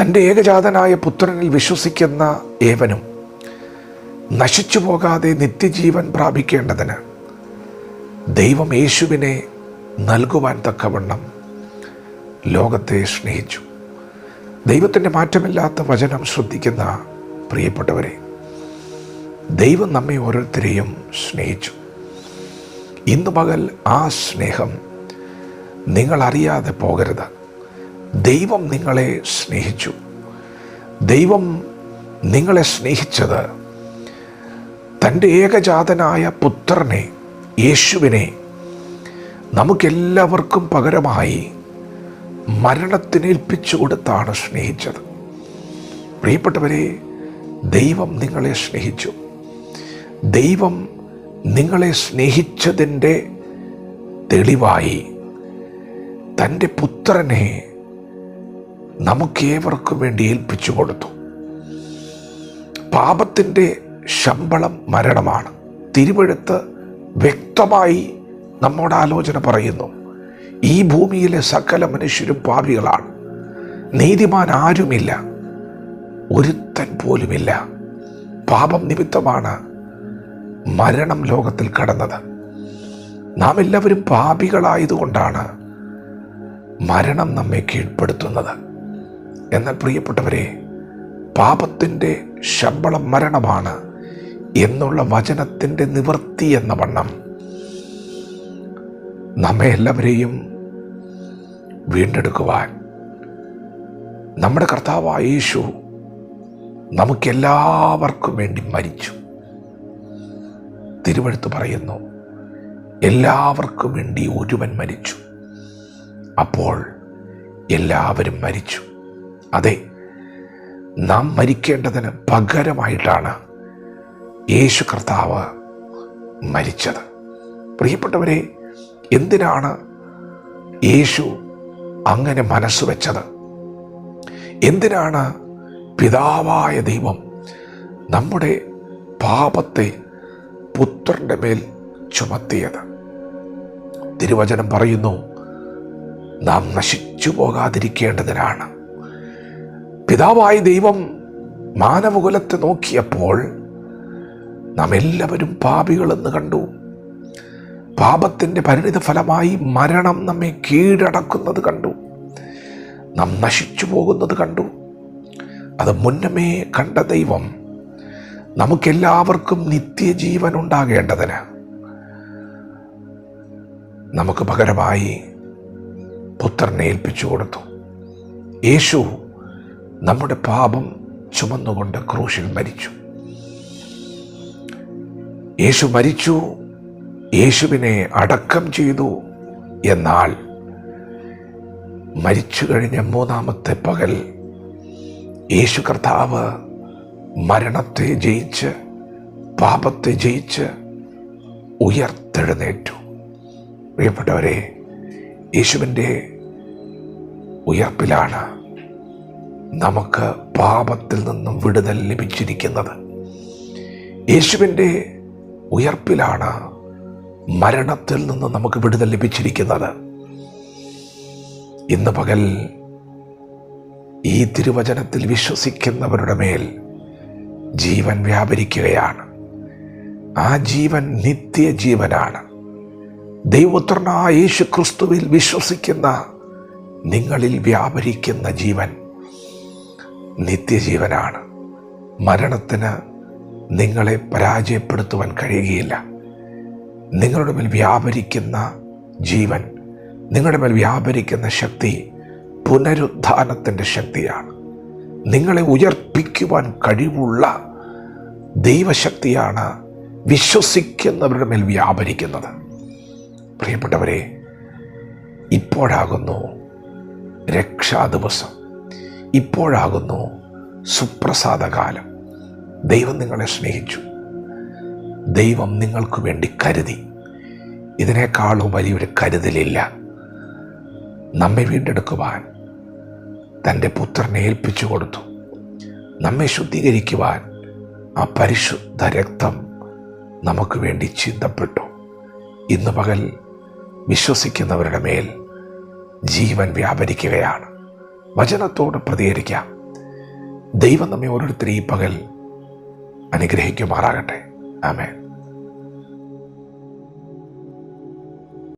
തന്റെ ഏകജാതനായ പുത്രനിൽ വിശ്വസിക്കുന്ന ഏവനും നശിച്ചു പോകാതെ നിത്യജീവൻ പ്രാപിക്കേണ്ടതിന് ദൈവം യേശുവിനെ നൽകുവാൻ തക്കവണ്ണം ലോകത്തെ സ്നേഹിച്ചു. ദൈവത്തിന്റെ മാറ്റമില്ലാത്ത വചനം ശ്രദ്ധിക്കുന്ന പ്രിയപ്പെട്ടവരെ ദൈവം നമ്മെ ഓരോരുത്തരെയും സ്നേഹിച്ചു. ഇന്നു പകൽ ആ സ്നേഹം നിങ്ങൾ അറിയാതെ പോകരുത്. ദൈവം നിങ്ങളെ സ്നേഹിച്ചു. ദൈവം നിങ്ങളെ സ്നേഹിച്ചത് തന്റെ ഏകജാതനായ പുത്രനെ യേശുവിനെ നമുക്കെല്ലാവർക്കും പകരമായി മരണത്തിനേൽപ്പിച്ചു കൊടുത്താണ് സ്നേഹിച്ചത്. പ്രിയപ്പെട്ടവരെ ദൈവം നിങ്ങളെ സ്നേഹിച്ചു. ദൈവം നിങ്ങളെ സ്നേഹിച്ചതിന്റെ തെളിവായി തന്റെ പുത്രനെ നമുക്കേവർക്കും വേണ്ടി ഏൽപ്പിച്ചു കൊടുത്തു. പാപത്തിന്റെ ശമ്പളം മരണമാണ്. തിരുവഴുത്ത് വ്യക്തമായി നമ്മോട് ആലോചന പറയുന്നു. ഈ ഭൂമിയിലെ സകല മനുഷ്യരും പാപികളാണ്. നീതിമാൻ ആരുമില്ല. ഒരുത്തൻ പോലുമില്ല. പാപം നിമിത്തമാണ് മരണം ലോകത്തിൽ കടന്നത്. നാം എല്ലാവരും പാപികളായതുകൊണ്ടാണ് മരണം നമ്മെ കീഴ്പ്പെടുത്തുന്നത്. എന്നാൽ പ്രിയപ്പെട്ടവരെ പാപത്തിന്റെ ശമ്പളം മരണമാണ് എന്നുള്ള വചനത്തിന്റെ നിവൃത്തി എന്ന വണ്ണം. നമ്മെ എല്ലാവരെയും വീണ്ടെടുക്കുവാൻ നമ്മുടെ കർത്താവായ യേശു നമുക്കെല്ലാവർക്കും വേണ്ടി മരിച്ചു. തിരുവഴുത്ത് പറയുന്നു എല്ലാവർക്കും വേണ്ടി ഒരുവൻ മരിച്ചു. അപ്പോൾ എല്ലാവരും മരിച്ചു. അതെ നാം മരിക്കേണ്ടതിന് പകരമായിട്ടാണ് യേശു കർത്താവ് മരിച്ചത്. പ്രിയപ്പെട്ടവരെ എന്തിനാണ് യേശു അങ്ങനെ മനസ്സ് വെച്ചത്? എന്തിനാണ് പിതാവായ ദൈവം നമ്മുടെ പാപത്തെ പുത്രന്റെ മേൽ ചുമത്തിയത്? തിരുവചനം പറയുന്നു നാം നശിച്ചു പോകാതിരിക്കേണ്ടതിനാണ്. പിതാവായ ദൈവം മാനവകുലത്തെ നോക്കിയപ്പോൾ നാം എല്ലാവരും പാപികളെന്ന് കണ്ടു. പാപത്തിന്റെ പരിണിത ഫലമായി മരണം നമ്മെ കീഴടക്കുന്നത് കണ്ടു. നാം നശിച്ചു പോകുന്നത് കണ്ടു. അത് മുന്നമേ കണ്ട ദൈവം നമുക്കെല്ലാവർക്കും നിത്യജീവൻ ഉണ്ടാകേണ്ടതിന് നമുക്ക് പകരമായി പുത്രനെ ഏൽപ്പിച്ചു കൊടുത്തു. യേശു നമ്മുടെ പാപം ചുമന്നുകൊണ്ട് ക്രൂശിൽ മരിച്ചു. യേശു മരിച്ചു യേശുവിനെ അടക്കം ചെയ്തു എന്നാൽ മരിച്ചു കഴിഞ്ഞ മൂന്നാമത്തെ പകൽ യേശു കർത്താവ് മരണത്തെ ജയിച്ച് പാപത്തെ ജയിച്ച് ഉയർത്തെഴുന്നേറ്റു. പ്രിയപ്പെട്ടവരെ യേശുവിന്റെ ഉയർപ്പിലാണ് നമുക്ക് പാപത്തിൽ നിന്നും വിടുതൽ ലഭിച്ചിരിക്കുന്നത്. യേശുവിന്റെ ഉയർപ്പിലാണ് മരണത്തിൽ നിന്ന് നമുക്ക് വിടുതൽ ലഭിച്ചിരിക്കുന്നത്. ഇന്ന് പകൽ ഈ തിരുവചനത്തിൽ വിശ്വസിക്കുന്നവരുടെ മേൽ ജീവൻ വ്യാപരിക്കുകയാണ്. ആ ജീവൻ നിത്യജീവനാണ്. ദൈവപുത്രനായ യേശു ക്രിസ്തുവിൽ വിശ്വസിക്കുന്ന നിങ്ങളിൽ വ്യാപരിക്കുന്ന ജീവൻ നിത്യജീവനാണ്. മരണത്തിന് നിങ്ങളെ പരാജയപ്പെടുത്തുവാൻ കഴിയുകയില്ല. നിങ്ങളുടെ മേൽ വ്യാപരിക്കുന്ന ജീവൻ നിങ്ങളുടെ മേൽ വ്യാപരിക്കുന്ന ശക്തി പുനരുദ്ധാനത്തിന്റെ ശക്തിയാണ്. നിങ്ങളെ ഉയർപ്പിക്കുവാൻ കഴിവുള്ള ദൈവശക്തിയാണ് വിശ്വസിക്കുന്നവരുടെ മേൽ വ്യാപരിക്കുന്നത്. പ്രിയപ്പെട്ടവരെ ഇപ്പോഴാകുന്നു രക്ഷാ ദിവസം. ഇപ്പോഴാകുന്നു സുപ്രസാദകാലം. ദൈവം നിങ്ങളെ സ്നേഹിച്ചു. ദൈവം നിങ്ങൾക്ക് വേണ്ടി കരുതി. ഇതിനേക്കാളും വലിയൊരു കരുതലില്ല. നമ്മെ വീണ്ടെടുക്കുവാൻ തന്റെ പുത്രനെ ഏൽപ്പിച്ചു കൊടുത്തു. നമ്മെ ശുദ്ധീകരിക്കുവാൻ ആ പരിശുദ്ധ രക്തം നമുക്ക് വേണ്ടി ചിന്തപ്പെട്ടു. ഇന്ന് പകൽ വിശ്വസിക്കുന്നവരുടെ മേൽ ജീവൻ വ്യാപരിക്കുകയാണ്. വചനത്തോട് പ്രതികരിക്കാം. ദൈവം നമ്മെ ഓരോരുത്തരെയും പകൽ അനുഗ്രഹിക്കുമാറാകട്ടെ. ആമേൻ.